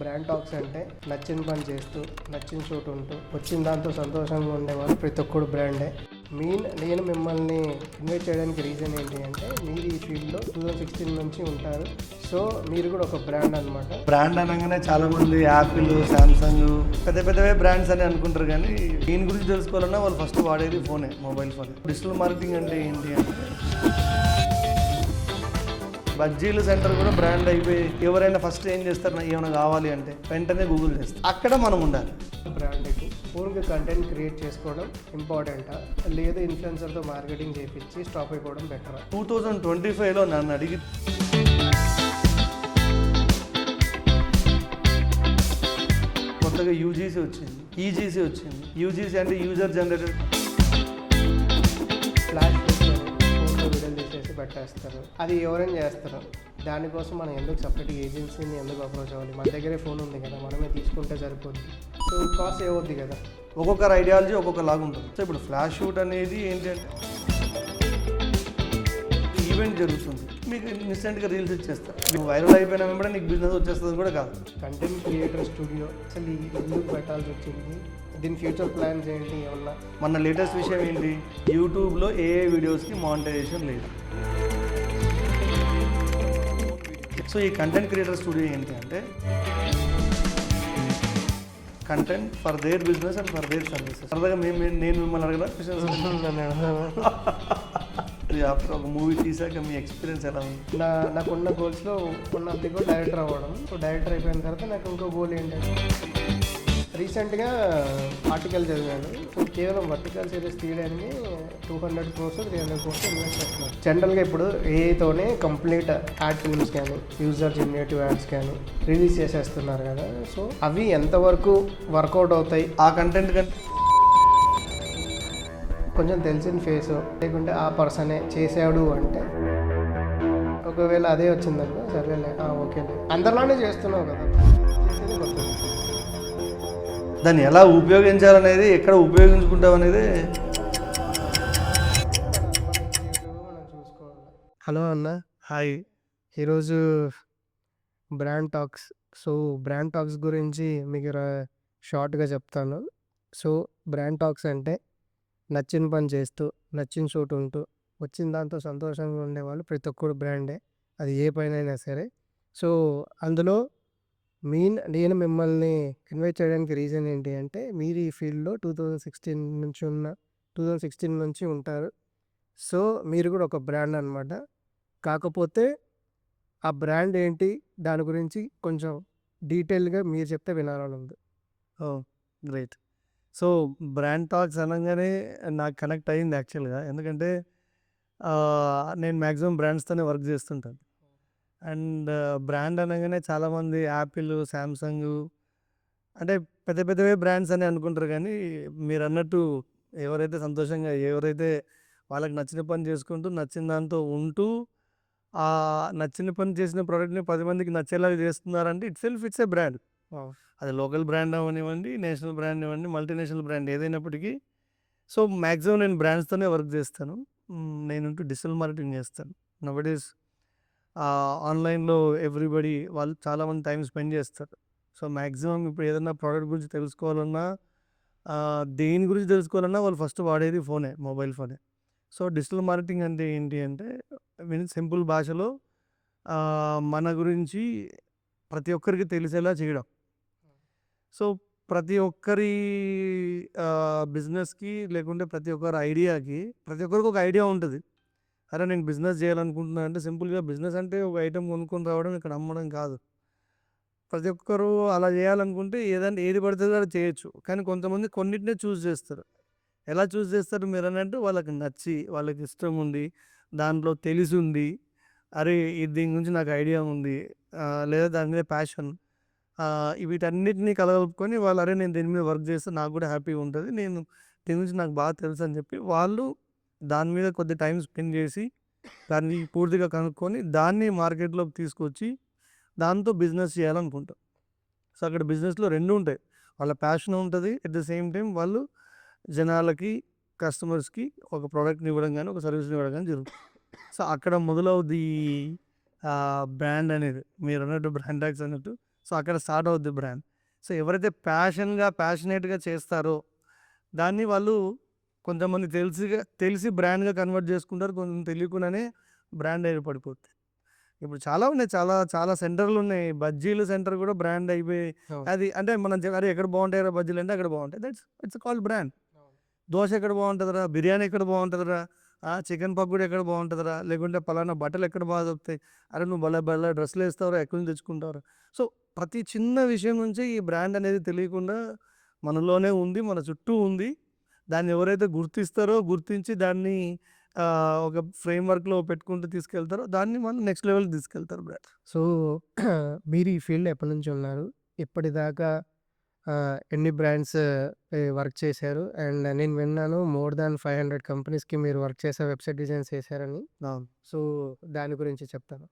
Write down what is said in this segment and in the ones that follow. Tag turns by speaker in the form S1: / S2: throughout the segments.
S1: Brand talks అంటే నచ్చిన పని చేస్తూ నచ్చిన చోటు ఉంటూ వచ్చిన దాంతో సంతోషంగా ఉండేవాళ్ళు ప్రతి ఒక్కడు బ్రాండే. మీన్ నేను మిమ్మల్ని ఇన్వైట్ చేయడానికి రీజన్ ఏంటి అంటే మీరు ఈ ఫీల్డ్లో టూ థౌజండ్ సిక్స్టీన్ నుంచి ఉంటారు. సో మీరు కూడా ఒక బ్రాండ్ అనమాట
S2: బ్రాండ్ అనగానే చాలా మంది యాపిల్ సామ్సంగ్ పెద్ద పెద్దవే బ్రాండ్స్ అని అనుకుంటారు కానీ దీని గురించి తెలుసుకోవాలన్నా వాళ్ళు ఫస్ట్ వాడేది ఫోనే మొబైల్ ఫోన్. డిజిటల్ మార్కెటింగ్ అంటే ఏంటి అంటే బజ్జీల సెంటర్ కూడా బ్రాండ్ అయిపోయి ఎవరైనా ఫస్ట్ ఏం చేస్తారు నాకు ఏమైనా కావాలి అంటే వెంటనే గూగుల్ చేస్తారు. అక్కడ మనం ఉండాలి.
S1: బ్రాండ్కి ఓన్గా కంటెంట్ క్రియేట్ చేసుకోవడం ఇంపార్టెంటా లేదా ఇన్ఫ్లుయెన్సర్తో మార్కెటింగ్ చేయించి స్టాప్ అయిపోవడం బెటరా
S2: టూ థౌజండ్ ట్వంటీ ఫైవ్లో నన్ను అడిగి కొత్తగా యూజీసీ వచ్చింది. ఈజీసీ వచ్చింది. యూజీసీ అంటే యూజర్ జనరేటెడ్
S1: పెట్టేస్తారు అది ఎవరైనా చేస్తారు. దానికోసం మనం ఎందుకు సపరేట్ ఏజెన్సీని ఎందుకు అప్రోచ్ అవ్వాలి? మన దగ్గరే ఫోన్ ఉంది కదా మనమే తీసుకుంటే సరిపోద్ది. సో కాస్ట్ ఏమవుద్ది కదా?
S2: ఒక్కొక్కరు ఐడియాలజీ ఒక్కొక్క లాగా ఉంటుంది. సో ఇప్పుడు ఫ్లాష్ షూట్ అనేది ఏంటి అంటే ఈవెంట్ జరుగుతుంది. మీకు ఇన్స్టెంట్గా రీల్స్ ఇచ్చేస్తారు నువ్వు వైరల్ అయిపోయినా వెంబడే నీకు బిజినెస్ వచ్చేస్తుంది కూడా కాదు.
S1: కంటెంట్ క్రియేటర్ స్టూడియో అసలు ఎందుకు పెట్టాల్సి వచ్చింది? దీని ఫ్యూచర్ ప్లాన్స్ ఏంటి ఏమన్నా?
S2: మన లేటెస్ట్ విషయం ఏంటి? యూట్యూబ్లో ఏ ఏ వీడియోస్కి మానిటైజేషన్ లేదు. సో ఈ కంటెంట్ క్రియేటర్ స్టూడియో ఏంటి అంటే content for their business and for their services సరదాగా మేము నేను మిమ్మల్ని అడగదా ఆఫ్టర్ ఒక మూవీ తీసాక మీ ఎక్స్పీరియన్స్ ఎలా ఉంది?
S1: నా నాకున్న గోల్స్లో ఉన్న కూడా డైరెక్టర్ అవ్వడం. సో డైరెక్టర్ అయిపోయిన తర్వాత నాకు ఇంకో గోల్ ఏంటంటే రీసెంట్గా ఆర్టికల్ చదివాను. సో కేవలం వర్టికల్ సిరీస్ తీయడానికి two hundred crores three hundred crores invest చేస్తున్నారు జనరల్గా ఇప్పుడు ఏఐతోనే కంప్లీట్ యాడ్ ఫిల్మ్స్ కానీ యూజర్ జనరేటివ్ యాడ్స్ కానీ రిలీజ్ చేసేస్తున్నారు కదా. సో అవి ఎంతవరకు వర్కౌట్ అవుతాయి?
S2: ఆ కంటెంట్ కంటే
S1: కొంచెం తెలిసిన ఫేస్ లేకుంటే ఆ పర్సనే చేసాడు అంటే ఒకవేళ అదే వచ్చిందనుకో సరేలే ఓకేలే. అందరిలానే చేస్తున్నావు కదా.
S2: దాన్ని ఎలా ఉపయోగించాలనేది ఎక్కడ ఉపయోగించుకుంటాం అనేది
S1: మనం చూసుకోవాలి హలో అన్న.
S2: హాయ్.
S1: ఈరోజు brand talks. So brand talks గురించి మీకు షార్ట్గా చెప్తాను. సో బ్రాండ్ టాక్స్ అంటే నచ్చిన పని చేస్తూ నచ్చిన చోటు ఉంటూ వచ్చిన దాంతో సంతోషంగా ఉండేవాళ్ళు ప్రతి ఒక్కరు బ్రాండే. అది ఏ పైన అయినా సరే. సో అందులో మెయిన్ నేను మిమ్మల్ని ఇన్వైట్ చేయడానికి రీజన్ ఏంటి అంటే మీరు ఈ ఫీల్డ్లో టూ థౌజండ్ సిక్స్టీన్ నుంచి ఉన్న టూ థౌజండ్ సిక్స్టీన్ నుంచి ఉంటారు. సో మీరు కూడా ఒక బ్రాండ్ అనమాట కాకపోతే ఆ బ్రాండ్ ఏంటి? దాని గురించి కొంచెం డీటెయిల్గా మీరు చెప్తే వినాలని ఉంది
S2: oh great. So brand talks అనగానే నాకు కనెక్ట్ అయ్యింది యాక్చువల్గా. ఎందుకంటే నేను మ్యాక్సిమం బ్రాండ్స్తోనే వర్క్ చేస్తుంటాను. అండ్ బ్రాండ్ అనగానే చాలామంది యాపిల్ శాంసంగ్ అంటే పెద్ద పెద్దవే బ్రాండ్స్ అని అనుకుంటారు కానీ మీరు అన్నట్టు ఎవరైతే సంతోషంగా ఎవరైతే వాళ్ళకి నచ్చిన పని చేసుకుంటూ నచ్చిన దాంతో ఉంటూ ఆ నచ్చిన పని చేసిన ప్రోడక్ట్ని పది మందికి నచ్చేలాగా చేస్తున్నారంటే itself it's a brand. అది లోకల్ బ్రాండ్ అవనివ్వండి నేషనల్ బ్రాండ్ ఇవ్వండి మల్టీనేషనల్ బ్రాండ్ ఏదైనప్పటికీ. సో మ్యాక్సిమం నేను బ్రాండ్స్తోనే వర్క్ చేస్తాను. నేను డిజిటల్ మార్కెటింగ్ చేస్తాను. నవడేస్ ఆన్లైన్లో ఎవ్రీబడి వాళ్ళు చాలామంది టైం స్పెండ్ చేస్తారు. సో మ్యాక్సిమం ఇప్పుడు ఏదైనా ప్రోడక్ట్ గురించి తెలుసుకోవాలన్నా దేని గురించి తెలుసుకోవాలన్నా వాళ్ళు ఫస్ట్ వాడేది ఫోనే మొబైల్ ఫోనే. సో డిజిటల్ మార్కెటింగ్ అంటే ఏంటి అంటే విన్ సింపుల్ భాషలో మన గురించి ప్రతి ఒక్కరికి తెలిసేలా చేయడం. సో ప్రతి ఒక్కరి బిజినెస్కి లేకుంటే ప్రతి ఒక్కరి ఐడియాకి ప్రతి ఒక్కరికి ఒక ఐడియా ఉంటుంది. అరే నేను బిజినెస్ చేయాలనుకుంటున్నాను అంటే సింపుల్గా బిజినెస్ అంటే ఒక ఐటెం కొనుక్కొని రావడం ఇక్కడ అమ్మడం కాదు. ప్రతి ఒక్కరూ అలా చేయాలనుకుంటే ఏదైనా ఏది పడితే అది చేయొచ్చు. కానీ కొంతమంది కొన్నిటినే చూస్ చేస్తారు. ఎలా చూస్ చేస్తారు మీరు అన్నట్టు వాళ్ళకి నచ్చి వాళ్ళకి ఇష్టం ఉంది దాంట్లో తెలిసి ఉంది అరే ఇది దీని గురించి నాకు ఐడియా ఉంది లేదా దాని మీద ప్యాషన్ వీటన్నిటిని కలగలుపుకొని వాళ్ళు అరే నేను దీని మీద వర్క్ చేస్తే నాకు కూడా హ్యాపీగా ఉంటుంది నేను దీని గురించి నాకు బాగా తెలుసు అని చెప్పి వాళ్ళు దాని మీద కొద్ది టైం స్పెండ్ చేసి దాన్ని పూర్తిగా కనుక్కొని దాన్ని మార్కెట్లోకి తీసుకొచ్చి దాంతో బిజినెస్ చేయాలనుకుంటారు సో అక్కడ బిజినెస్లో రెండు ఉంటాయి. వాళ్ళ ప్యాషన్ ఉంటుంది. ఎట్ ద సేమ్ టైం వాళ్ళు జనాలకి కస్టమర్స్కి ఒక ప్రోడక్ట్ని ఇవ్వడం కానీ ఒక సర్వీస్ని ఇవ్వడం కానీ జరుగుతుంది. సో అక్కడ మొదలవుద్ది బ్రాండ్ అనేది. మీరు అన్నట్టు బ్రాండ్ ట్యాక్స్ అన్నట్టు. సో అక్కడ స్టార్ట్ అవుద్ది బ్రాండ్. సో ఎవరైతే ప్యాషన్గా ప్యాషనేట్గా చేస్తారో దాన్ని వాళ్ళు కొంతమంది తెలిసిగా తెలిసి బ్రాండ్గా కన్వర్ట్ చేసుకుంటారు కొంచెం తెలియకుండానే బ్రాండ్ ఏర్పడిపోతుంది ఇప్పుడు చాలా ఉన్నాయి చాలా చాలా సెంటర్లు ఉన్నాయి. బజ్జీలు సెంటర్ కూడా బ్రాండ్ అయిపోయి. అది అంటే మనం అరే ఎక్కడ బాగుంటాయి బజ్జీలు అంటే అక్కడ బాగుంటాయి. That's it's called brand dosa ఎక్కడ బాగుంటుందిరా బిర్యానీ ఎక్కడ బాగుంటుందిరా చికెన్ పకోడీ ఎక్కడ బాగుంటుందిరా లేకుంటే పలానా బట్టలు ఎక్కడ బాగా దొరుకుతాయి? అరే నువ్వు భలే భలే డ్రెస్సులు వేస్తావురా ఎక్కడి నుంచి తెచ్చుకుంటావురా సో ప్రతి చిన్న విషయం నుంచి ఈ బ్రాండ్ అనేది తెలియకుండా మనలోనే ఉంది మన చుట్టూ ఉంది. దాన్ని ఎవరైతే గుర్తిస్తారో గుర్తించి దాన్ని ఒక ఫ్రేమ్ వర్క్లో పెట్టుకుంటూ తీసుకెళ్తారో దాన్ని మనం నెక్స్ట్ లెవెల్కి తీసుకెళ్తారు బ్రాండ్
S1: సో మీరు ఈ ఫీల్డ్ ఎప్పటి నుంచి ఉన్నారు? ఇప్పటిదాకా ఎన్ని బ్రాండ్స్ వర్క్ చేశారు? అండ్ నేను విన్నాను మోర్ దాన్ ఫైవ్ హండ్రెడ్ కంపెనీస్కి మీరు వర్క్ చేసే వెబ్సైట్ డిజైన్స్ చేశారని. సో దాని గురించి చెప్తాను.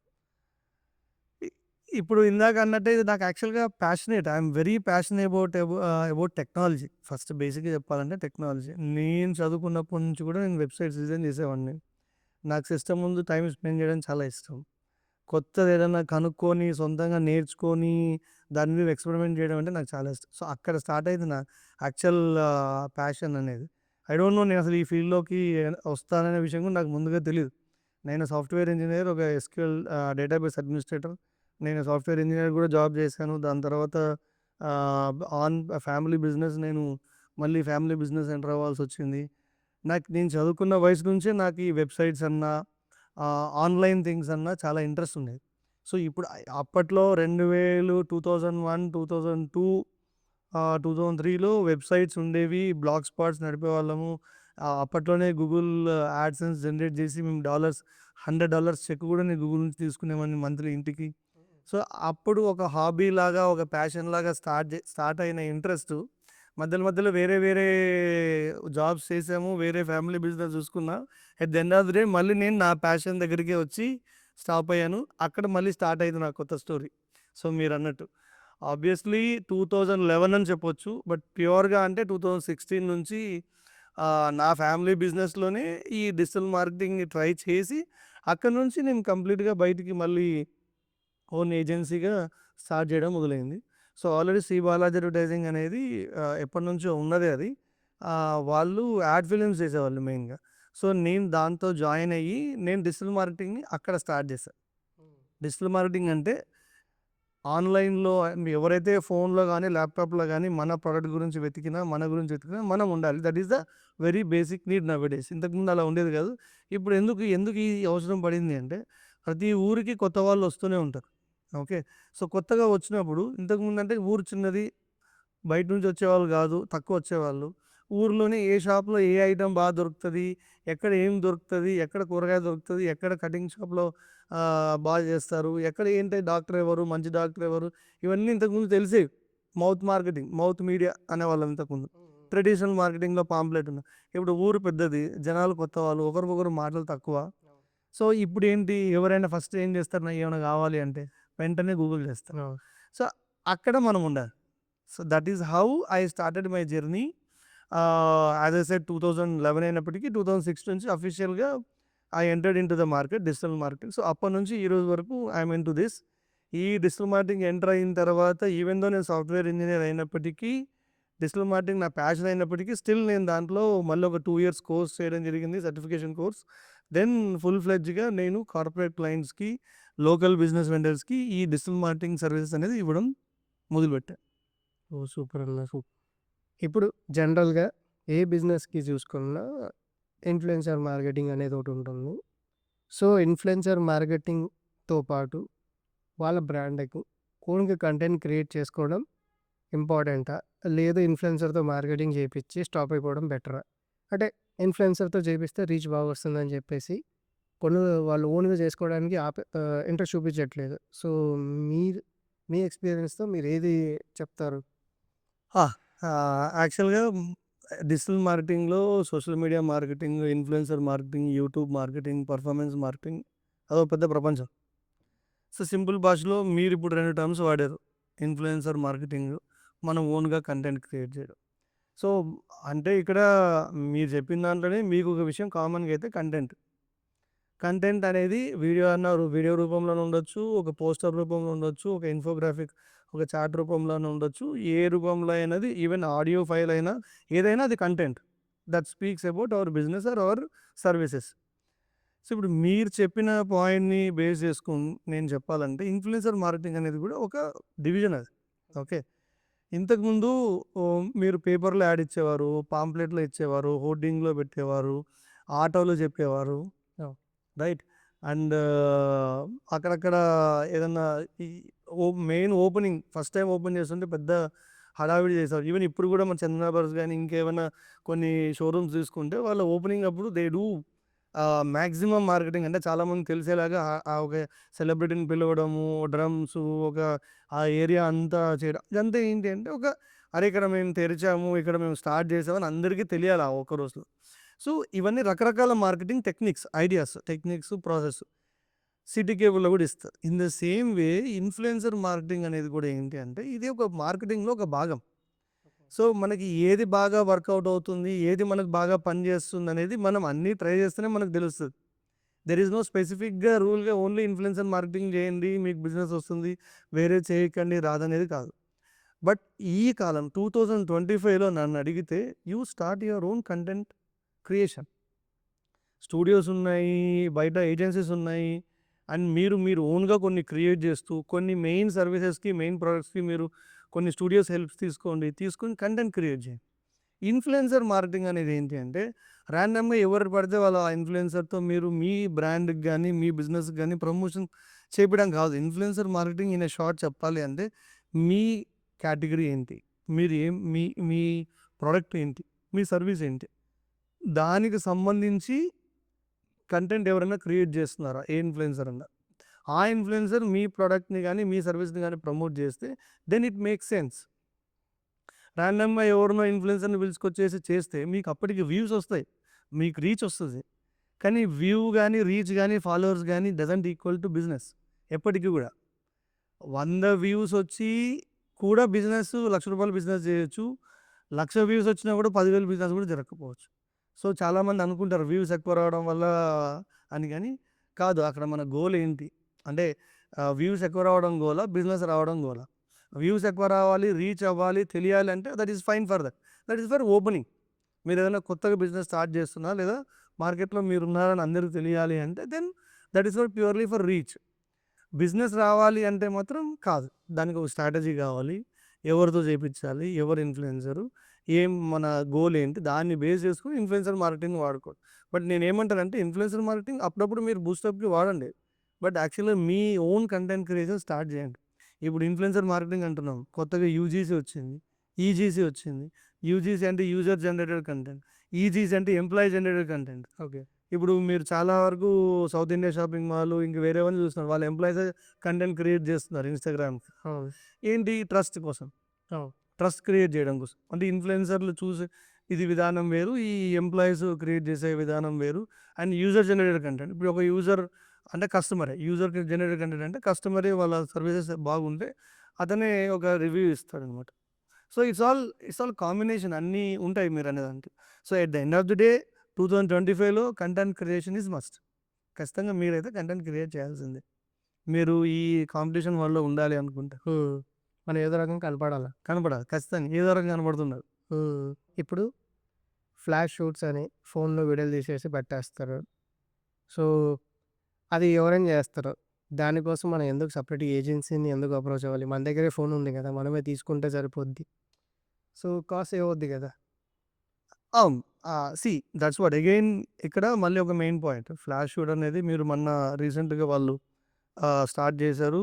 S2: ఇప్పుడు ఇందాక అన్నట్టే ఇది నాకు యాక్చువల్గా passionate. I'm very passion about about technology. First బేసిక్గా చెప్పాలంటే టెక్నాలజీ. నేను చదువుకున్నప్పటి నుంచి కూడా నేను వెబ్సైట్స్ డిజైన్ చేసేవాడిని. నాకు సిస్టమ్ ముందు టైం స్పెండ్ చేయడం చాలా ఇష్టం. కొత్తది ఏదైనా కనుక్కొని సొంతంగా నేర్చుకొని దాని మీద ఎక్స్పెరిమెంట్ చేయడం అంటే నాకు చాలా ఇష్టం. సో అక్కడ స్టార్ట్ అయింది నా యాక్చువల్ ప్యాషన్ అనేది. ఐ డోంట్ నో నేను అసలు ఈ ఫీల్డ్లోకి వస్తాననే విషయం కూడా నాకు ముందుగా తెలియదు నేను సాఫ్ట్వేర్ ఇంజనీర్ ఒక ఎస్క్యూఎల్ డేటాబేస్ అడ్మినిస్ట్రేటర్. నేను సాఫ్ట్వేర్ ఇంజనీర్ కూడా జాబ్ చేశాను. దాని తర్వాత ఆన్ ఫ్యామిలీ బిజినెస్ నేను మళ్ళీ ఫ్యామిలీ బిజినెస్ ఎంటర్ అవ్వాల్సి వచ్చింది. నాకు నేను చదువుకున్న వయసు నుంచే నాకు ఈ వెబ్సైట్స్ అన్నా ఆన్లైన్ థింగ్స్ అన్నా చాలా ఇంట్రెస్ట్ ఉండేది. సో ఇప్పుడు అప్పట్లో రెండు వేలు two thousand one two thousand two two thousand త్రీలో వెబ్సైట్స్ ఉండేవి బ్లాగ్ స్పాట్స్ నడిపే వాళ్ళము. అప్పట్లోనే గూగుల్ యాడ్సెన్స్ జనరేట్ చేసి మేము డాలర్స్ హండ్రెడ్ డాలర్స్ చెక్ కూడా నేను గూగుల్ నుంచి తీసుకునేవాడిని మంత్లీ ఇంటికి. సో అప్పుడు ఒక హాబీ లాగా ఒక ప్యాషన్ లాగా స్టార్ట్ స్టార్ట్ అయిన ఇంట్రెస్ట్. మధ్యలో మధ్యలో వేరే వేరే జాబ్స్ చేసాము వేరే ఫ్యామిలీ బిజినెస్ చూసుకున్నా. At the end of the day మళ్ళీ నేను నా ప్యాషన్ దగ్గరికి వచ్చి స్టాప్ అయ్యాను. అక్కడ మళ్ళీ స్టార్ట్ అయింది నా కొత్త స్టోరీ. సో మీరు అన్నట్టు ఆబ్వియస్లీ టూ థౌజండ్ లెవెన్ అని చెప్పొచ్చు బట్ ప్యూర్గా అంటే టూ థౌజండ్ సిక్స్టీన్ నుంచి నా ఫ్యామిలీ బిజినెస్లోనే ఈ డిజిటల్ మార్కెటింగ్ ట్రై చేసి అక్కడ నుంచి నేను కంప్లీట్గా బయటికి మళ్ళీ ఓన్ ఏజెన్సీగా స్టార్ట్ చేయడం మొదలైంది. So already Shri Balaji advertising అనేది ఎప్పటి నుంచో ఉన్నదే అది. వాళ్ళు యాడ్ ఫిలిమ్స్ చేసేవాళ్ళు మెయిన్గా. సో నేను దాంతో జాయిన్ అయ్యి నేను డిజిటల్ మార్కెటింగ్ని అక్కడ స్టార్ట్ చేశాను డిజిటల్ మార్కెటింగ్ అంటే ఆన్లైన్లో ఎవరైతే ఫోన్లో కానీ ల్యాప్టాప్లో కానీ మన ప్రోడక్ట్ గురించి వెతికినా మన గురించి వెతికినా మనం ఉండాలి. That is the very basic need nowadays ఇంతకుముందు అలా ఉండేది కాదు. ఇప్పుడు ఎందుకు ఎందుకు ఈ అవసరం పడింది అంటే ప్రతి ఊరికి కొత్త వాళ్ళు వస్తూనే ఉంటారు. ఓకే. సో కొత్తగా వచ్చినప్పుడు ఇంతకుముందు అంటే ఊరు చిన్నది బయట నుంచి వచ్చేవాళ్ళు కాదు తక్కువ వచ్చేవాళ్ళు. ఊర్లోనే ఏ షాప్లో ఏ ఐటెం బాగా దొరుకుతుంది ఎక్కడ ఏం దొరుకుతుంది ఎక్కడ కూరగాయ దొరుకుతుంది ఎక్కడ కటింగ్ షాప్లో బాగా చేస్తారు ఎక్కడ ఏంటి డాక్టర్ ఎవరు మంచి డాక్టర్ ఎవరు ఇవన్నీ ఇంతకుముందు తెలిసేవి. మౌత్ మార్కెటింగ్ మౌత్ మీడియా అనేవాళ్ళం ఇంతకుముందు ట్రెడిషనల్ మార్కెటింగ్లో పాంప్లెట్ ఉంది ఇప్పుడు ఊరు పెద్దది జనాలు కొత్త వాళ్ళు ఒకరికొకరు మాటలు తక్కువ. సో ఇప్పుడు ఏంటి ఎవరైనా ఫస్ట్ ఏం చేస్తారు నాకు ఏమైనా కావాలి అంటే వెంటనే గూగుల్ చేస్తారు అక్కడ మనం ఉండాలి. So that is how I started my journey. As I said two thousand eleven అయినప్పటికీ టూ థౌజండ్ సిక్స్ నుంచి అఫీషియల్గా I entered into the market digital market so అప్పటి నుంచి ఈ రోజు వరకు ఐఎమ్ ఇన్ టు దిస్. ఈ డిజిటల్ మార్కెటింగ్ ఎంటర్ అయిన తర్వాత ఈవెన్ దో నేను సాఫ్ట్వేర్ ఇంజనీర్ అయినప్పటికీ డిజిటల్ మార్కెటింగ్ నా ప్యాషన్ అయినప్పటికీ స్టిల్ నేను దాంట్లో మళ్ళీ ఒక టూ ఇయర్స్ కోర్స్ చేయడం జరిగింది సర్టిఫికేషన్ కోర్స్. దెన్ ఫుల్ ఫ్లెడ్జ్గా నేను కార్పొరేట్ క్లయింట్స్కి లోకల్ బిజినెస్ వెండర్స్కి ఈ డిజిటల్ మార్కెటింగ్ సర్వీసెస్ అనేది ఇవ్వడం మొదలుపెట్టాను
S1: ఓ సూపర్ అన్న సూపర్ ఇప్పుడు జనరల్గా ఏ బిజినెస్కి చూసుకున్నా ఇన్ఫ్లుయెన్సర్ మార్కెటింగ్ అనేది ఒకటి ఉంటుంది. సో ఇన్ఫ్లుయెన్సర్ మార్కెటింగ్తో పాటు వాళ్ళ బ్రాండ్కి ఓన్గా కంటెంట్ క్రియేట్ చేసుకోవడం ఇంపార్టెంటా? లేదు ఇన్ఫ్లుయెన్సర్తో మార్కెటింగ్ చేయించి స్టాప్ అయిపోవడం బెటరా? అంటే ఇన్ఫ్లుయెన్సర్తో చేపిస్తే రీచ్ బాగా వస్తుందని చెప్పేసి కొన్ని వాళ్ళు ఓన్గా చేసుకోవడానికి ఆపే ఇంట్రెస్ట్ చూపించట్లేదు. సో మీరు మీ ఎక్స్పీరియన్స్తో మీరు ఏది చెప్తారు
S2: యాక్చువల్గా digital మార్కెటింగ్లో social media marketing influencer marketing YouTube marketing performance marketing అదో పెద్ద ప్రపంచం. సో సింపుల్ భాషలో మీరు ఇప్పుడు రెండు టర్మ్స్ వాడారు. ఇన్ఫ్లుయెన్సర్ మార్కెటింగ్ మనం ఓన్గా కంటెంట్ క్రియేట్ చేయడం. సో అంటే ఇక్కడ మీరు చెప్పిన దాంట్లోనే మీకు ఒక విషయం కామన్గా అయితే కంటెంట్. కంటెంట్ అనేది వీడియో అన్న వీడియో రూపంలో ఉండొచ్చు ఒక పోస్టర్ రూపంలో ఉండొచ్చు ఒక ఇన్ఫోగ్రాఫిక్ ఒక చాట్ రూపంలోనే ఉండొచ్చు. ఏ రూపంలో అయినది ఈవెన్ ఆడియో ఫైల్ అయినా ఏదైనా అది content that speaks about our business or our services. So, ఇప్పుడు మీరు చెప్పిన పాయింట్‌ని బేస్ చేసుకుని నేను చెప్పాలంటే ఇన్‌ఫ్లుయెన్సర్ మార్కెటింగ్ అనేది కూడా ఒక డివిజన్ అది. ఓకే. ఇంతకుముందు మీరు పేపర్‌లో యాడ్ ఇచ్చేవారు, పాంప్లెట్‌లో ఇచ్చేవారు, హోర్డింగ్‌లో పెట్టేవారు, ఆటోలో చెప్పేవారు. రైట్. అండ్ అక్కడక్కడ ఏదన్నా ఈ ఓ main opening first time open చేస్తుంటే పెద్ద హడావిడి చేశారు. ఈవెన్ ఇప్పుడు కూడా మన చందన కానీ ఇంకేమైనా కొన్ని షోరూమ్స్ తీసుకుంటే వాళ్ళ ఓపెనింగ్ అప్పుడు దే డూ మ్యాక్సిమం మార్కెటింగ్ అంటే చాలామంది తెలిసేలాగా ఆ ఒక సెలబ్రిటీని పిలవడము, డ్రమ్స్ ఒక ఆ ఏరియా అంతా చేయడం. ఇదంతా ఏంటి అంటే ఒక అరే! ఇక్కడ మేము తెరిచాము, ఇక్కడ మేము స్టార్ట్ చేసామని అందరికీ తెలియాలి ఆ ఒక్క రోజులో. సో, ఇవన్నీ రకరకాల marketing techniques, ideas, techniques, process. City కేబుల్‌లో కూడా ఇస్తారు. In the same way influencer marketing అనేది కూడా ఏంటి అంటే ఇది ఒక మార్కెటింగ్‌లో ఒక భాగం. సో, మనకి ఏది బాగా వర్కౌట్ అవుతుంది, ఏది మనకు బాగా పనిచేస్తుంది అనేది మనం అన్నీ ట్రై చేస్తేనే మనకు తెలుస్తది. దేర్ ఈస్ నో స్పెసిఫిక్‌గా రూల్‌గా ఓన్లీ ఇన్‌ఫ్లుయెన్సర్ మార్కెటింగ్ చేయండి మీకు బిజినెస్ వస్తుంది. వేరేది చేయకండి రాదనేది కాదు. బట్ ఈ కాలం 2025లో నన్ను అడిగితే you start your own content creation. Studios ఉన్నాయి, బయట ఏజెన్సీస్ ఉన్నాయి. అండ్ మీరు మీరు ఓన్‌గా కొన్ని క్రియేట్ చేస్తూ కొన్ని మెయిన్ సర్వీసెస్‌కి, మెయిన్ ప్రొడక్ట్స్‌కి మీరు కొన్ని స్టూడియోస్ హెల్ప్స్ తీసుకోండి. తీసుకొని కంటెంట్ క్రియేట్ చేయండి. ఇన్‌ఫ్లుయెన్సర్ మార్కెటింగ్ అనేది ఏంటి అంటే ర్యాండమ్‌గా ఎవరు పడితే వాళ్ళ ఆ ఇన్‌ఫ్లుయెన్సర్‌తో మీరు మీ బ్రాండ్‌కి కానీ మీ బిజినెస్‌కి కానీ ప్రమోషన్ చేయడం కాదు. ఇన్‌ఫ్లుయెన్సర్ మార్కెటింగ్ ఇన్ షార్ట్ చెప్పాలి అంటే మీ కేటగిరీ ఏంటి? మీరు ఏం మీ మీ ప్రోడక్ట్ ఏంటి? మీ సర్వీస్ ఏంటి? దానికి సంబంధించి కంటెంట్ ఎవరైనా క్రియేట్ చేస్తున్నారా? ఏ ఇన్‌ఫ్లుయెన్సర్ అన్న ఆ ఇన్‌ఫ్లుయెన్సర్ మీ ప్రోడక్ట్ని కానీ మీ సర్వీస్‌ని కానీ ప్రమోట్ చేస్తే దెన్ ఇట్ మేక్స్ సెన్స్. ర్యాండమ్‌గా ఎవరినో ఇన్‌ఫ్లుయెన్సర్‌ని పిలుచుకొచ్చేసి చేస్తే మీకు అప్పటికి వ్యూస్ వస్తాయి. మీకు రీచ్ వస్తుంది కానీ వ్యూ కానీ రీచ్ కానీ ఫాలోవర్స్ కానీ డజంట్ ఈక్వల్ టు బిజినెస్ ఎప్పటికీ కూడా. వంద వ్యూస్ వచ్చి కూడా బిజినెస్ లక్ష రూపాయలు బిజినెస్ చేయొచ్చు. లక్ష వ్యూస్ వచ్చినా కూడా పదివేల బిజినెస్ కూడా జరగకపోవచ్చు. సో, చాలామంది అనుకుంటారు వ్యూస్ ఎక్కువ రావడం వల్ల అని కానీ కాదు. అక్కడ మన గోల్ ఏంటి? అంటే వ్యూస్ ఎక్కువ రావడం గోలా? బిజినెస్ రావడం గోలా? వ్యూస్ ఎక్కువ రావాలి, రీచ్ అవ్వాలి, తెలియాలి అంటే that is fine for that. That is for opening. మీరు ఏదైనా కొత్తగా బిజినెస్ స్టార్ట్ చేస్తున్నా లేదా మార్కెట్‌లో మీరున్నారని అందరికీ తెలియాలి అంటే then that is for purely for reach. Business రావాలి అంటే మాత్రం కాదు. దానికి ఒక స్ట్రాటజీ కావాలి. ఎవరితో చేయించాలి ఎవరు ఇన్‌ఫ్లుయెన్సరు? ఏం మన గోల్ ఏంటి? దాన్ని బేస్ చేసుకొని ఇన్‌ఫ్లుయెన్సర్ మార్కెటింగ్ వాడుకోవాలి. బట్ నేనేమంటానంటే ఇన్‌ఫ్లుయెన్సర్ మార్కెటింగ్ అప్పుడప్పుడు మీరు బూస్టప్‌కి వాడండి. బట్ యాక్చువల్‌గా మీ ఓన్ కంటెంట్ క్రియేషన్ స్టార్ట్ చేయండి. ఇప్పుడు ఇన్‌ఫ్లుయెన్సర్ మార్కెటింగ్ అంటున్నాం. కొత్తగా యూజీసీ వచ్చింది. ఈజీసీ వచ్చింది. యూజీసీ అంటే user generated content. E G C అంటే ఎంప్లాయీ జనరేటెడ్ కంటెంట్.
S1: ఓకే.
S2: ఇప్పుడు మీరు చాలా వరకు సౌత్ ఇండియా షాపింగ్ మాల్ ఇంక వేరేవన్నీ చూస్తున్నారు. వాళ్ళ ఎంప్లాయీసే కంటెంట్ క్రియేట్ చేస్తున్నారు ఇన్‌స్టాగ్రామ్‌కి.
S1: అవును.
S2: ఏంటి? ట్రస్ట్ కోసం. ట్రస్ట్ క్రియేట్ చేయడం కోసం. అంటే ఇన్‌ఫ్లుయెన్సర్‌లు చూసి ఇది విధానం వేరు. ఈ ఎంప్లాయీస్ క్రియేట్ చేసే విధానం వేరు. And user generated content. ఇప్పుడు ఒక యూజర్ అంటే కస్టమరే. యూజర్ జనరేటెడ్ కంటెంట్ అంటే కస్టమరే వాళ్ళ సర్వీసెస్ బాగుంటే అతనే ఒక review ఇస్తాడనమాట. So, it's all it's all combination అన్నీ ఉంటాయి మీరు అనేదానికి so, at the end of the day 2025లో content creation is must. ఖచ్చితంగా మీరైతే కంటెంట్ క్రియేట్ చేయాల్సిందే. మీరు ఈ కాంపిటీషన్ వల్ల ఉండాలి అనుకుంటే.
S1: మనం ఏదో రకంగా కనపడాలా.
S2: కనపడాలి. ఖచ్చితంగా. ఏదో రకంగా కనపడుతున్నారు.
S1: ఇప్పుడు ఫ్లాష్ షూట్స్ అని ఫోన్‌లో వీడియోలు తీసేసి పెట్టేస్తారు. సో, అది ఎవరైనా చేస్తారు. దానికోసం మనం ఎందుకు సెపరేట్ ఏజెన్సీని ఎందుకు అప్రోచ్ అవ్వాలి? మన దగ్గరే ఫోన్ ఉంది కదా! మనమే తీసుకుంటే సరిపోద్ది. సో, కాస్ట్ సేవ్ అవుద్ది కదా!
S2: అవును. సీ దట్స్ వాట్ అగైన్ ఇక్కడ మళ్ళీ ఒక మెయిన్ పాయింట్. ఫ్లాష్ షూట్ అనేది మీరు మొన్న రీసెంట్‌గా వాళ్ళు స్టార్ట్ చేశారు.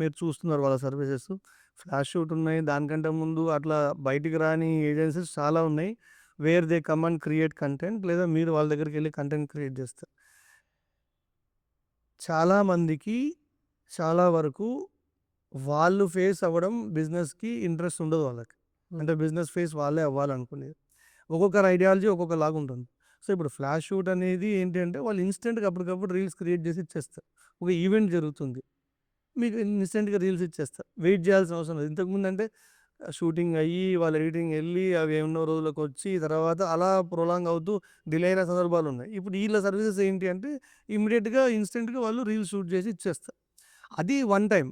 S2: మీరు చూస్తున్నారు వాళ్ళ సర్వీసెస్. ఫ్లాష్ షూట్ ఉన్నాయి. దానికంటే ముందు అట్లా బయటికి రాని ఏజెన్సీస్ చాలా ఉన్నాయి. Where they come and create content లేదా మీరు వాళ్ళ దగ్గరికెళ్ళి కంటెంట్ క్రియేట్ చేస్తారు. చాలా మందికి చాలా వరకు వాళ్ళు ఫేస్ అవ్వడం బిజినెస్‌కి ఇంట్రెస్ట్ ఉండదు వాళ్ళకి. అంటే బిజినెస్ ఫేస్ వాళ్ళే అవ్వాలనుకునేది. ఒక్కొక్కరి ఐడియాలజీ ఒక్కొక్కలాగా ఉంటుంది. సో, ఇప్పుడు ఫ్లాష్ షూట్ అనేది ఏంటి అంటే వాళ్ళు ఇన్‌స్టెంట్‌గా అప్పటికప్పుడు రీల్స్ క్రియేట్ చేసి ఇచ్చేస్తారు. ఒక ఈవెంట్ జరుగుతుంది. మీకు ఇన్‌స్టెంట్‌గా రీల్స్ ఇచ్చేస్తారు. వెయిట్ చేయాల్సిన అవసరం లేదు. ఇంతకుముందంటే షూటింగ్ అయ్యి వాళ్ళ ఎడిటింగ్ వెళ్ళి అవి ఎన్నో రోజులకొచ్చి తర్వాత అలా ప్రొలాంగ్ అవుతూ డిలే అయిన సందర్భాలున్నాయి. ఇప్పుడు వీళ్ళ సర్వీసెస్ ఏంటి అంటే ఇమీడియట్గా ఇన్‌స్టెంట్‌గా వాళ్ళు రీల్స్ షూట్ చేసి ఇచ్చేస్తారు. అది వన్ టైం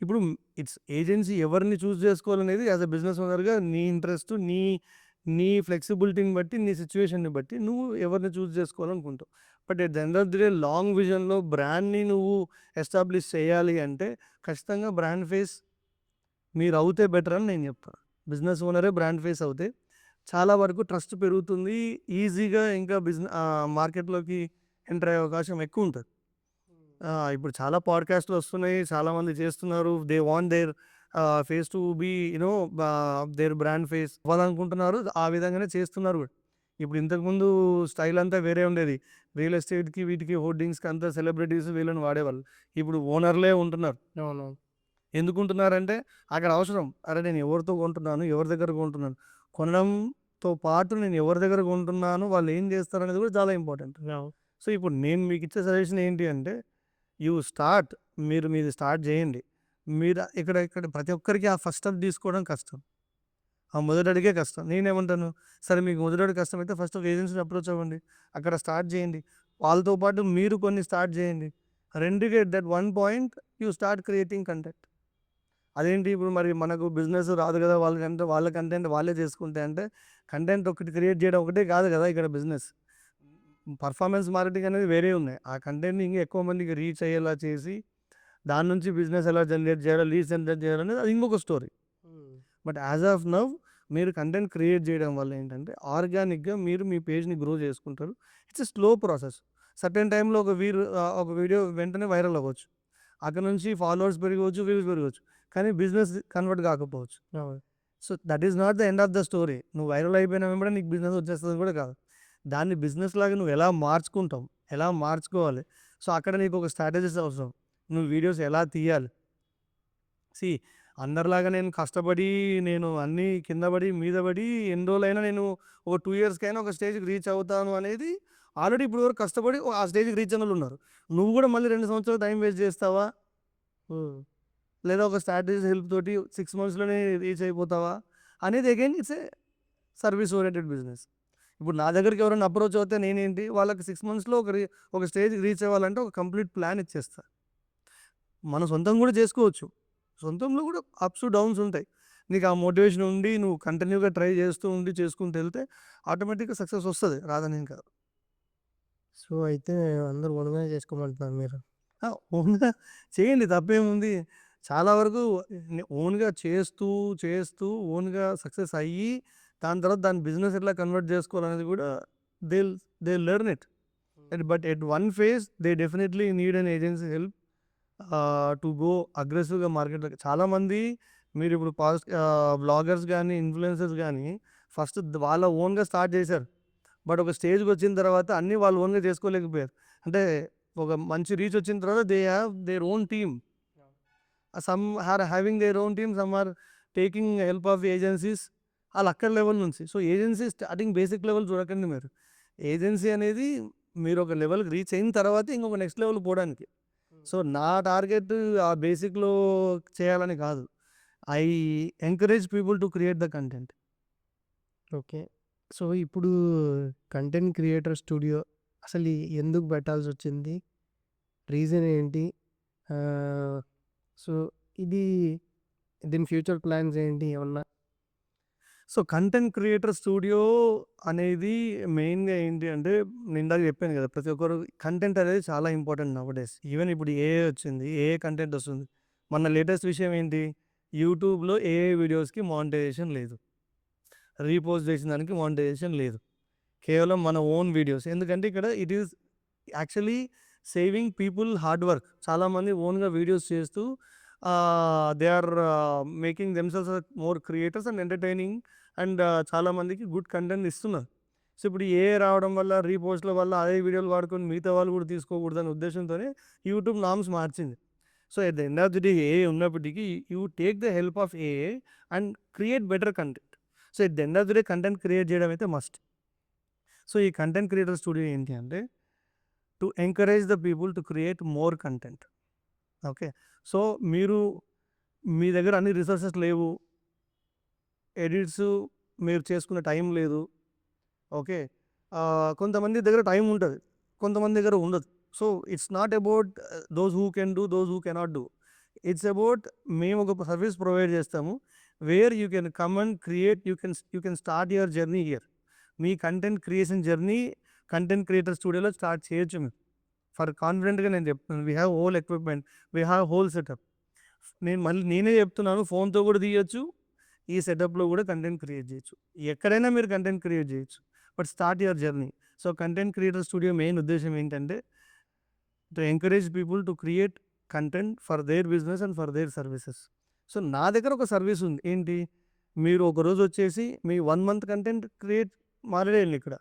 S2: ఇప్పుడు ఇట్స్ ఏజెన్సీ ఎవరిని చూస్ చేసుకోవాలనేది యాజ్ అ బిజినెస్ ఓనర్‌గా నీ ఇంట్రెస్ట్, నీ నీ ఫ్లెక్సిబిలిటీని బట్టి, నీ సిచ్యువేషన్ని బట్టి నువ్వు ఎవరిని choose చేసుకోవాలనుకుంటావు. But at the end of the day long విజన్‌లో బ్రాండ్‌ని నువ్వు ఎస్టాబ్లిష్ చేయాలి అంటే ఖచ్చితంగా బ్రాండ్ ఫేస్ మీరు అవుతే బెటర్ అని నేను చెప్తాను. బిజినెస్ ఓనరే బ్రాండ్ ఫేస్ అవుతే చాలా వరకు ట్రస్ట్ పెరుగుతుంది. ఈజీగా ఇంకా బిజినె ఆహ్, మార్కెట్‌లోకి ఎంటర్ అయ్యే అవకాశం ఎక్కువ ఉంటది. ఇప్పుడు చాలా పాడ్‌కాస్ట్‌లు వస్తున్నాయి. చాలామంది చేస్తున్నారు. They want their face to be you know ah, their brand face అవ్వాలనుకుంటున్నారు. ఆ విధంగానే చేస్తున్నారు కూడా. ఇప్పుడు ఇంతకుముందు స్టైల్ అంతా వేరే ఉండేది. రియల్ ఎస్టేట్‌కి వీటికి హోర్డింగ్స్‌కి అంతా సెలబ్రిటీస్ వీళ్ళని వాడేవాళ్ళు. ఇప్పుడు ఓనర్‌లే ఉంటున్నారు. ఎందుకుంటున్నారంటే అక్కడ అవసరం. అరే! నేను ఎవరితో కొంటున్నాను? ఎవరి దగ్గర కొంటున్నాను? కొనడంతో పాటు నేను ఎవరి దగ్గర కొంటున్నాను? వాళ్ళు ఏం చేస్తారనేది కూడా చాలా ఇంపార్టెంట్. సో, ఇప్పుడు నేను మీకు ఇచ్చే సజెషన్ ఏంటి అంటే యూ స్టార్ట్ మీరు మీది స్టార్ట్ చేయండి. మీరు ఇక్కడ ఇక్కడ ప్రతి ఒక్కరికి ఆ ఫస్ట్ స్టెప్ తీసుకోవడం కష్టం. ఆ మొదటి అడుగే కష్టం. నేనేమంటాను, సరే మీకు మొదటి అడుగు కష్టమైతే ఫస్ట్ ఒక ఏజెన్సీని అప్రోచ్ అవ్వండి. అక్కడ స్టార్ట్ చేయండి. వాళ్ళతో పాటు మీరు కొన్ని స్టార్ట్ చేయండి. రెండుకి that one point you start creating content. అదేంటి ఇప్పుడు మరి మనకు బిజినెస్ రాదు కదా! వాళ్ళకంటే వాళ్ళ కంటెంట్ వాళ్ళే చేసుకుంటే అంటే కంటెంట్ ఒకటి క్రియేట్ చేయడం ఒకటే కాదు కదా! ఇక్కడ బిజినెస్. పర్ఫార్మెన్స్ మార్కెటింగ్ అనేది వేరే ఉన్నాయి. ఆ కంటెంట్‌ని ఇంకా ఎక్కువ మందికి రీచ్ అయ్యేలా చేసి దాని నుంచి బిజినెస్ ఎలా జనరేట్ చేయాలో, లీడ్స్ జనరేట్ చేయాలనేది అది ఇంకొక story. But as of now మీరు కంటెంట్ క్రియేట్ చేయడం వల్ల ఏంటంటే ఆర్గానిక్‌గా మీరు మీ పేజ్‌ని గ్రో చేసుకుంటారు. It's a slow process. Certain టైమ్‌లో ఒక వీర్ ఒక వీడియో వెంటనే వైరల్ అవ్వచ్చు. అక్కడ నుంచి ఫాలోవర్స్ పెరగవచ్చు, వ్యూస్ పెరగవచ్చు. కానీ బిజినెస్ కన్వర్ట్ కాకపోవచ్చు. So, that is not the end of the story. నువ్వు వైరల్ అయిపోయిన వెంబడే నీకు బిజినెస్ వచ్చేస్తదని కూడా కాదు. దాన్ని బిజినెస్ లాగా నువ్వు ఎలా మార్చుకుంటావు? ఎలా మార్చుకోవాలి? సో, అక్కడ నీకు ఒక స్ట్రాటజీస్ అవసరం. నువ్వు వీడియోస్ ఎలా తీయాలి? సీ అందరిలాగా నేను కష్టపడి నేను అన్నీ కింద పడి, మీద పడి ఎన్ని రోజులైనా నేను ఒక టూ ఇయర్స్‌కైనా ఒక స్టేజ్‌కి రీచ్ అవుతాను అనేది ఆల్రెడీ ఇప్పుడు వరకు కష్టపడి ఆ స్టేజ్‌కి రీచ్ అయినోళ్ళు ఉన్నారు. నువ్వు కూడా మళ్ళీ రెండు సంవత్సరాలు టైం వేస్ట్ చేస్తావా? లేదా ఒక స్ట్రాటజీ హెల్ప్ తోటి సిక్స్ మంత్స్‌లోనే రీచ్ అయిపోతావా? అనేది again it's a service oriented business. ఇప్పుడు నా దగ్గరికి ఎవరైనా అప్రోచ్ అవుతే నేనేంటి వాళ్ళకి సిక్స్ మంత్స్‌లో ఒక రీ ఒక స్టేజ్‌కి రీచ్ అవ్వాలంటే ఒక కంప్లీట్ ప్లాన్ ఇచ్చేస్తా. మన సొంతంగా కూడా చేసుకోవచ్చు. సొంతంలో కూడా అప్స్, డౌన్స్ ఉంటాయి. నీకు ఆ మోటివేషన్ ఉండి నువ్వు కంటిన్యూగా ట్రై చేస్తూ ఉండి చేసుకుంటూ వెళ్తే ఆటోమేటిక్‌గా సక్సెస్ వస్తది. రాదనేం కాదు.
S1: సో, అయితే అందరూ ఓన్‌గానే చేసుకోమంటున్నారు మీరు.
S2: ఓన్‌గా చేయండి తప్పేముంది. చాలా వరకు ఓన్‌గా చేస్తూ, చేస్తూ ఓన్‌గా సక్సెస్ అయ్యి దాని తర్వాత దాన్ని బిజినెస్ ఎట్లా కన్వర్ట్ చేసుకోవాలనేది కూడా they they learn it. But at one phase they definitely need an agency help to go అగ్రెసివ్‌గా మార్కెట్‌లోకి. చాలామంది మీరిప్పుడు పాస్ ఆహ్, వ్లాగర్స్ గానీ, ఇన్‌ఫ్లుయెన్సర్స్ గానీ ఫస్ట్ ద వాళ్ళ ఓన్‌గా స్టార్ట్ చేశారు. బట్ ఒక స్టేజ్‌కి వచ్చిన తర్వాత అన్నీ వాళ్ళు ఓన్‌గా చేసుకోలేకపోయారు. అంటే ఒక మంచి రీచ్ వచ్చిన తర్వాత they have their own team. Some are having their own team. Some are taking help of agencies. ఆళ్ళు అక్కడ లెవెల్ నుంచి. So, agency starting basic level చూడకండి మీరు. ఏజెన్సీ అనేది మీరు ఒక లెవెల్‌కి రీచ్ అయిన తర్వాత ఇంకొక నెక్స్ట్ లెవెల్‌కి పోవడానికి. సో, నా టార్గెట్ ఆ బేసిక్‌లో చేయాలని కాదు. I encourage people to create the content.
S1: Okay. So, ఇప్పుడు కంటెంట్ క్రియేటర్ స్టూడియో అసలు ఎందుకు పెట్టాల్సి వచ్చింది రీజన్ ఏంటి? సో, ఇది దీని ఫ్యూచర్ ప్లాన్స్ ఏంటి ఏమన్నా?
S2: సో, కంటెంట్ క్రియేటర్ స్టూడియో అనేది మెయిన్‌గా ఏంటి అంటే నేను ఇందాక చెప్పాను కదా! ప్రతి ఒక్కరు కంటెంట్ అనేది చాలా ఇంపార్టెంట్ నౌ-ఎ-డేస్. ఈవెన్ ఇప్పుడు ఏఐ వచ్చింది. ఏఐ కంటెంట్ వస్తుంది. మొన్న లేటెస్ట్ విషయం ఏంటి? యూట్యూబ్‌లో ఏఐ వీడియోస్‌కి మానిటైజేషన్ లేదు. రీపోస్ట్ చేసిన దానికి మానిటైజేషన్ లేదు. కేవలం మన ఓన్ వీడియోస్. ఎందుకంటే ఇక్కడ it is actually saving people hard work. చాలామంది ఓన్‌గా వీడియోస్ చేస్తూ they are making themselves more creators and entertaining and చాలామందికి గుడ్ కంటెంట్ ఇస్తున్నారు. సో, ఇప్పుడు ఏ రావడం వల్ల రీపోస్ట్‌ల వల్ల అదే వీడియోలు వాడుకొని మిగతా వాళ్ళు కూడా తీసుకోకూడదనే ఉద్దేశంతోనే యూట్యూబ్ నామ్స్ మార్చింది. So, at the end of the day AI ఉన్నప్పటికీ you take the help of AI and create better content. So, at the end of the day content create చేయడం అయితే మస్ట్. సో, ఈ content creator studio ఏంటి అంటే to encourage the people to create more content. Okay. So, మీరు మీ దగ్గర అన్ని resources లేవు. ఎడిట్స్ మీరు చేసుకునే టైం లేదు. ఓకే. కొంతమంది దగ్గర టైం ఉంటుంది కొంతమంది దగ్గర ఉండదు. So, it's not about those who can do, those who cannot do. It's about మేము ఒక సర్వీస్ ప్రొవైడ్ చేస్తాము where you can come and create you can you can start your journey here me content creation journey content creator స్టూడియోలో start చేయొచ్చు మీరు for కాన్ఫిడెంట్గా నేను చెప్తున్నాను we have whole equipment we have whole setup నేను మళ్ళీ నేనే చెప్తున్నాను ఫోన్తో కూడా తీయొచ్చు ఈ సెటప్లో కూడా కంటెంట్ క్రియేట్ చేయొచ్చు. ఎక్కడైనా మీరు కంటెంట్ క్రియేట్ చేయొచ్చు but start your journey so content creator studio main ఉద్దేశం ఏంటంటే to encourage people to create content for their business and for their services so నా దగ్గర ఒక సర్వీస్ ఉంది. ఏంటి? మీరు ఒక రోజు వచ్చేసి మీ వన్ మంత్ కంటెంట్ క్రియేట్ మాట్లాడేయండి ఇక్కడ.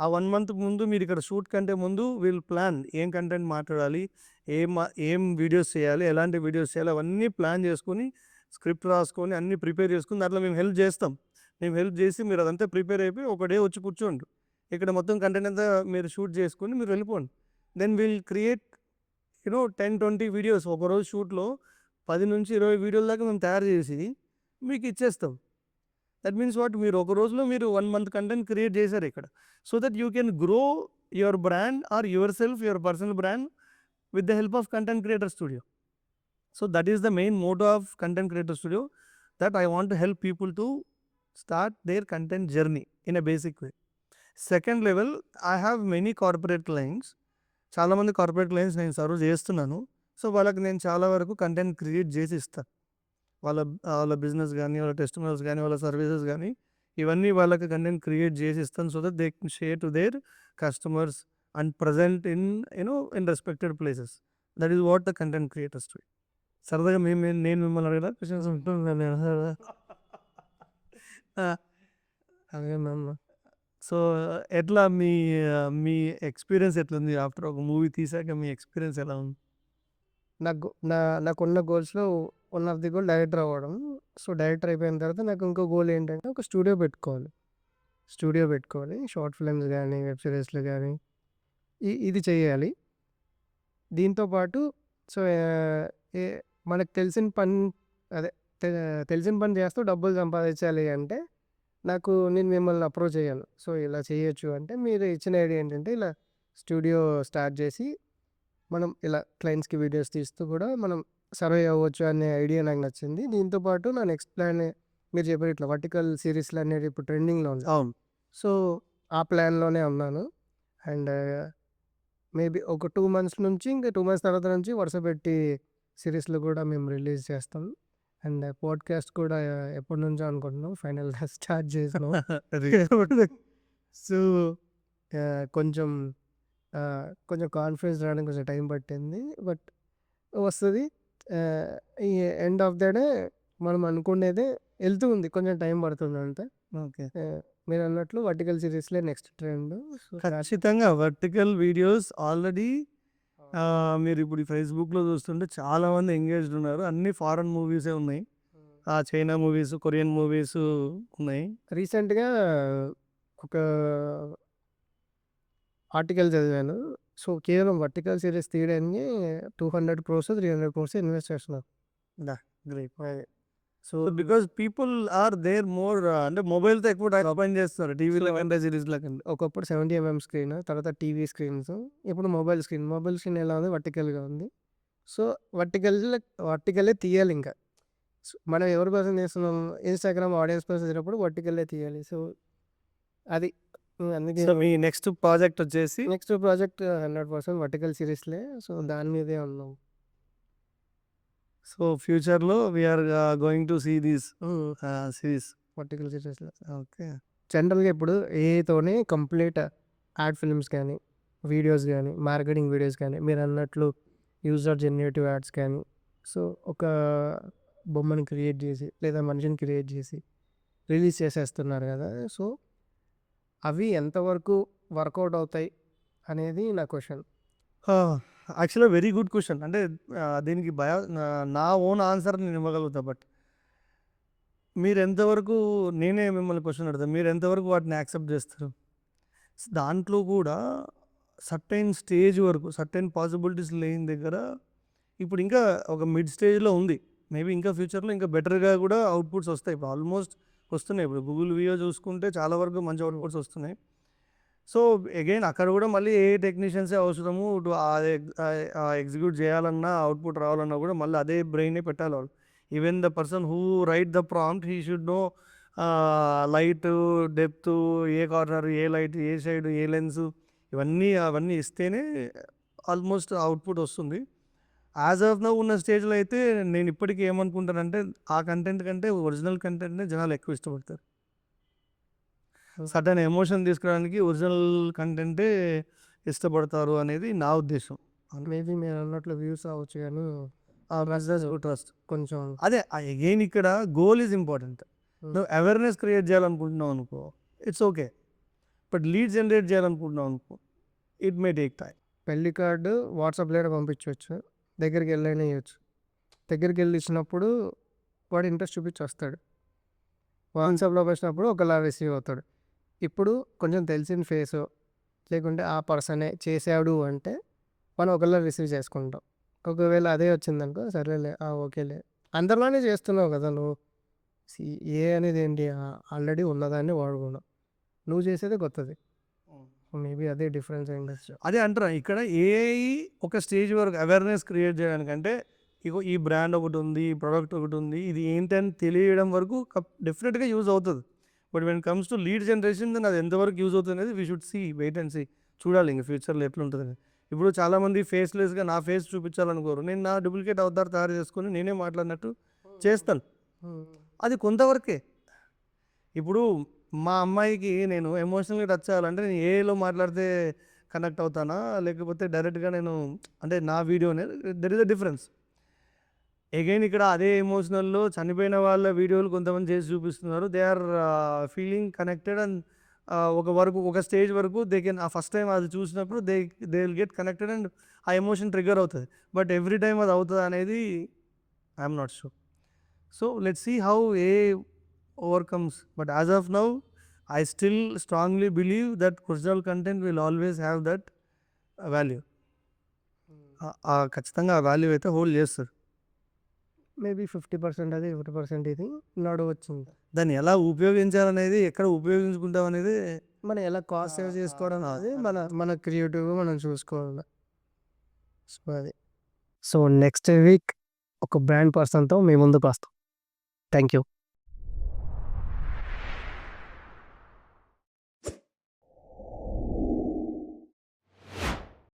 S2: ఆ వన్ మంత్ ముందు మీరు ఇక్కడ షూట్ కంటే ముందు వీల్ ప్లాన్ ఏం కంటెంట్ మాట్లాడాలి ఏం మా- ఏం వీడియోస్ చేయాలి ఎలాంటి వీడియోస్ చేయాలి అవన్నీ ప్లాన్ చేసుకొని స్క్రిప్ట్ రాసుకొని అన్నీ ప్రిపేర్ చేసుకుని దాంట్లో మేము హెల్ప్ చేస్తాం. మేము హెల్ప్ చేసి మీరు అదంతా ప్రిపేర్ అయిపోయి ఒక డే వచ్చి కూర్చోండి. ఇక్కడ మొత్తం కంటెంట్ అంతా మీరు షూట్ చేసుకొని మీరు వెళ్ళిపోండి. Then will create you know ten twenty videos ఒకరోజు షూట్లో పది నుంచి ఇరవై వీడియోల దాకా మేము తయారు చేసి మీకు ఇచ్చేస్తాం. దట్ మీన్స్ వాట్ మీరు ఒక రోజులో మీరు వన్ మంత్ కంటెంట్ క్రియేట్ చేశారు ఇక్కడ. So that you can grow your brand or yourself your personal brand with the help of content creator studio so that is the main motto of content creator studio that I want to help people to start their content journey in a basic way second level I have many corporate clients చాలామంది corporate clients నేను serve చేస్తున్నాను. So వాళ్ళకి నేను చాలా వరకు content create చేసి ఇస్తాను. వాళ్ళ వాళ్ళ బిజినెస్ కానీ వాళ్ళ టెస్టిమల్స్ కానీ వాళ్ళ సర్వీసెస్ కానీ ఇవన్నీ వాళ్ళకి కంటెంట్ క్రియేట్ చేసి ఇస్తాను so that they share to their customers and present in you know in respected places. That is what the content creators to సరదాగా మేము నేను- మిమ్మల్ని అడిగిన క్వశ్చన్స్ ఉంటుందండి
S1: అదే మ్యామ్
S2: సో ఎట్లా మీ మీ ఎక్స్పీరియన్స్ ఎట్లుంది? ఆఫ్టర్ ఒక మూవీ తీసాక మీ ఎక్స్పీరియన్స్ ఎలా ఉంది?
S1: నాకు నా నాకున్న గోల్స్లో one of the goal director అవ్వడం. సో డైరెక్టర్ అయిపోయిన తర్వాత నాకు ఇంకో గోల్ ఏంటంటే ఒక స్టూడియో పెట్టుకోవాలి. స్టూడియో పెట్టుకోవాలి. షార్ట్ ఫిల్మ్స్ కానీ వెబ్ సిరీస్లు కానీ ఇది చేయాలి. దీంతో పాటు సో ఏ మనకు తెలిసిన పని అదే తెలిసిన పని చేస్తూ డబ్బులు సంపాదించాలి అంటే నాకు నేను మిమ్మల్ని అప్రోచ్ అయ్యాను సో ఇలా చేయొచ్చు అంటే మీరు ఇచ్చిన ఐడియా ఏంటంటే ఇలా స్టూడియో స్టార్ట్ చేసి మనం ఇలా క్లయింట్స్కి వీడియోస్ తీస్తూ కూడా మనం సర్వే అవ్వచ్చు అనే ఐడియా నాకు నచ్చింది. దీంతో పాటు నా నెక్స్ట్ ప్లాన్ మీరు చెప్పారు ఇట్లా వర్టికల్ సిరీస్లు అనేది ఇప్పుడు ట్రెండింగ్లో ఉంది
S2: అవును.
S1: సో ఆ ప్లాన్లోనే ఉన్నాను. అండ్ మేబీ ఒక టూ మంత్స్ నుంచి ఇంకా టూ మంత్స్ తర్వాత నుంచి వరుస పెట్టి సిరీస్లు కూడా మేము రిలీజ్ చేస్తాం. అండ్ పాడ్కాస్ట్ కూడా ఎప్పటి నుంచో అనుకుంటున్నాం. ఫైనల్గా స్టార్ట్ చేసినాం. సో కొంచెం కొంచెం కాన్ఫిడెన్స్ రావడానికి కొంచెం టైం పట్టింది. బట్ వస్తుంది. ఈ ఎండ్ ఆఫ్ ద డే మనం అనుకునేదే వెళ్తూ ఉంది. కొంచెం టైం పడుతుంది అంతే.
S2: ఓకే.
S1: మీరు అన్నట్లు వర్టికల్ సిరీస్లే నెక్స్ట్ ట్రెండ్
S2: ఖచ్చితంగా వర్టికల్ వీడియోస్ ఆల్రెడీ మీరు ఇప్పుడు ఫేస్బుక్లో చూస్తుంటే చాలా మంది ఎంగేజ్డ్ ఉన్నారు. అన్ని ఫారెన్ మూవీసే ఉన్నాయి. ఆ చైనా మూవీస్ కొరియన్ మూవీస్ ఉన్నాయి.
S1: రీసెంట్గా ఒక ఆర్టికల్ చదివాను. సో కేవలం వర్టికల్ సిరీస్ తీయడానికి two hundred crores three hundred crores invest చేస్తున్నారు.
S2: Great. So because people are there more అంటే మొబైల్తో ఎక్కువ టైం స్పెండ్ చేస్తున్నారు. టీవీలో కంటే సిరీస్లో కంటే
S1: ఒకప్పుడు సెవెంటీ ఎంఎం స్క్రీన్ తర్వాత టీవీ స్క్రీన్స్ ఇప్పుడు మొబైల్ స్క్రీన్. మొబైల్ స్క్రీన్ ఎలా ఉంది? వర్టికల్గా ఉంది. సో వర్టికల్ వర్టికలే తీయాలి ఇంకా. సో మనం ఎవరి కోసం చేస్తున్నాం ఇన్స్టాగ్రామ్ ఆడియన్స్ కోసం చేసినప్పుడు వర్టికల్లే తీయాలి. సో అది అందుకే
S2: సో మీ నెక్స్ట్ ప్రాజెక్ట్ వచ్చేసి
S1: next project hundred percent vertical సిరీస్లే so దాని మీదే ఉన్నాం.
S2: సో ఫ్యూచర్లో we're going to see these series.
S1: Vertical సిరీస్లో
S2: ఓకే.
S1: జనరల్గా ఇప్పుడు ఏతోనే కంప్లీట్ యాడ్ ఫిల్మ్స్ కానీ వీడియోస్ కానీ మార్కెటింగ్ వీడియోస్ కానీ మీరు అన్నట్లు యూజర్ జనరేటివ్ యాడ్స్ కానీ సో ఒక బొమ్మని క్రియేట్ చేసి లేదా మనిషిని క్రియేట్ చేసి రిలీజ్ చేసేస్తున్నారు కదా. సో అవి ఎంతవరకు వర్కౌట్ అవుతాయి అనేది నా క్వశ్చన్.
S2: యాక్చువల్గా వెరీ గుడ్ క్వశ్చన్. అంటే దీనికి భయ నా- ఓన్ ఆన్సర్ నేను ఇవ్వగలుగుతా బట్ మీరు ఎంతవరకు నేనే మిమ్మల్ని క్వశ్చన్ అడుగుతాను మీరు ఎంతవరకు వాటిని యాక్సెప్ట్ చేస్తారు? దాంట్లో కూడా సర్టైన్ స్టేజ్ వరకు సర్టైన్ పాసిబిలిటీస్ లేని దగ్గర ఇప్పుడు ఇంకా ఒక మిడ్ స్టేజ్లో ఉంది. మేబీ ఇంకా ఫ్యూచర్లో ఇంకా బెటర్గా కూడా అవుట్పుట్స్ వస్తాయి. ఇప్పుడు ఆల్మోస్ట్ వస్తున్నాయి. ఇప్పుడు గూగుల్ వియో చూసుకుంటే చాలా వరకు మంచి అవుట్పుట్స్ వస్తున్నాయి. సో అగైన్ అక్కడ కూడా మళ్ళీ ఏ టెక్నీషియన్సే అవసరము ఇటు ఎగ్జిక్యూట్ చేయాలన్నా అవుట్పుట్ రావాలన్నా కూడా మళ్ళీ అదే బ్రెయినే పెట్టాలి వాళ్ళు. Even the person who write the prompt he should know light depth a corner a light a side a lens ఇవన్నీ అవన్నీ ఇస్తేనే ఆల్మోస్ట్ అవుట్పుట్ వస్తుంది. యాజ్ ఆఫ్ నౌ ఉన్న స్టేజ్లో అయితే నేను ఇప్పటికీ ఏమనుకుంటానంటే ఆ కంటెంట్ కంటే ఒరిజినల్ కంటెంట్నే జనాలు ఎక్కువ ఇష్టపడతారు. సడన్ ఎమోషన్ తీసుకురావడానికి ఒరిజినల్ కంటెంటే ఇష్టపడతారు అనేది నా ఉద్దేశం.
S1: మేబీ మీరు అన్నట్లు వ్యూస్ అవ్వచ్చు కానీ ఆ మెసేజ్
S2: ట్రస్ట్
S1: కొంచెం
S2: అదే అగైన్ ఇక్కడ గోల్ ఈజ్ ఇంపార్టెంట్. నువ్వు అవేర్నెస్ క్రియేట్ చేయాలనుకుంటున్నావు అనుకో it's okay. But lead generate చేయాలనుకుంటున్నావు అనుకో ఇట్ మే టేక్ టైం
S1: పెళ్ళి కార్డు వాట్సాప్లో పంపించవచ్చు దగ్గరికి వెళ్ళైనా ఇవ్వచ్చు దగ్గరికి వెళ్ళి ఇచ్చినప్పుడు వాడు ఇంట్రెస్ట్ చూపించి వస్తాడు వాట్సాప్లో వచ్చినప్పుడు ఒకలా రిసీవ్ అవుతాడు. ఇప్పుడు కొంచెం తెలిసిన ఫేస్ లేకుంటే ఆ పర్సనే చేసాడు అంటే మనం ఒకలా రిసీవ్ చేసుకుంటాం. ఒకవేళ అదే వచ్చిందనుకో సరేలే ఆ, ఓకేలే. అందరిలోనే చేస్తున్నావు కదా నువ్వు. ఏ అనేది ఏంటి? ఆల్రెడీ ఉన్నదాన్ని వాడుకున్నావు. నువ్వు చేసేదే కొత్తది. మేబీ అదే డిఫరెన్స్ అయిండొచ్చు
S2: అదే అంటారా ఇక్కడ ఏఐ ఒక స్టేజ్ వరకు అవేర్నెస్ క్రియేట్ చేయడానికంటే ఇగో ఈ బ్రాండ్ ఒకటి ఉంది ఈ ప్రోడక్ట్ ఒకటి ఉంది ఇది ఏంటి అని తెలియడం వరకు డెఫినెట్గా యూజ్ అవుతుంది. But when comes to lead generation దాన్ని అది ఎంతవరకు యూజ్ అవుతుంది అనేది we should see wait and see చూడాలి ఇంక ఫ్యూచర్లో ఎట్లుంటుంది ఇప్పుడు చాలామంది ఫేస్లెస్గా నా ఫేస్ చూపించాలనుకోరు. నేను నా డూప్లికేట్ అవతార్ తయారు చేసుకొని నేనే మాట్లాడినట్టు చేస్తాను. అది కొంతవరకే. ఇప్పుడు మా అమ్మాయికి నేను ఎమోషనల్గా టచ్ చేయాలంటే నేను ఏలో మాట్లాడితే కనెక్ట్ అవుతానా? లేకపోతే డైరెక్ట్గా నేను అంటే నా వీడియోనే there is a difference. Again ఇక్కడ అదే ఎమోషనల్లో చనిపోయిన వాళ్ళ వీడియోలు కొంతమంది చేసి చూపిస్తున్నారు. They are feeling connected and ఒక వరకు ఒక స్టేజ్ వరకు దే కెన్ ఆ ఫస్ట్ టైం అది చూసినప్పుడు they they will get connected and ఆ ఎమోషన్ ట్రిగర్ అవుతుంది. బట్ ఎవ్రీ టైం అది అవుతుంది అనేది I'm not sure. So let see how a overcomes. But as of now i still strongly believe that original content will always have that uh, value. ఆ- ఆ ఖచ్చితంగా ఆ value అయితే hold చేస్తారు.
S1: Maybe fifty percent అది fifty percent ఇది నడవచ్చింది
S2: దాన్ని ఎలా ఉపయోగించాలనేది ఎక్కడ ఉపయోగించుకుంటాం అనేది
S1: మనం ఎలా కాస్ట్ సేవ్ చేసుకోవడం అది. మన మన క్రియేటివ్గా మనం చూసుకోవాలి. సో అది. సో నెక్స్ట్ వీక్ ఒక బ్రాండ్ పర్సన్తో మీ ముందుకు వస్తాం. Thank you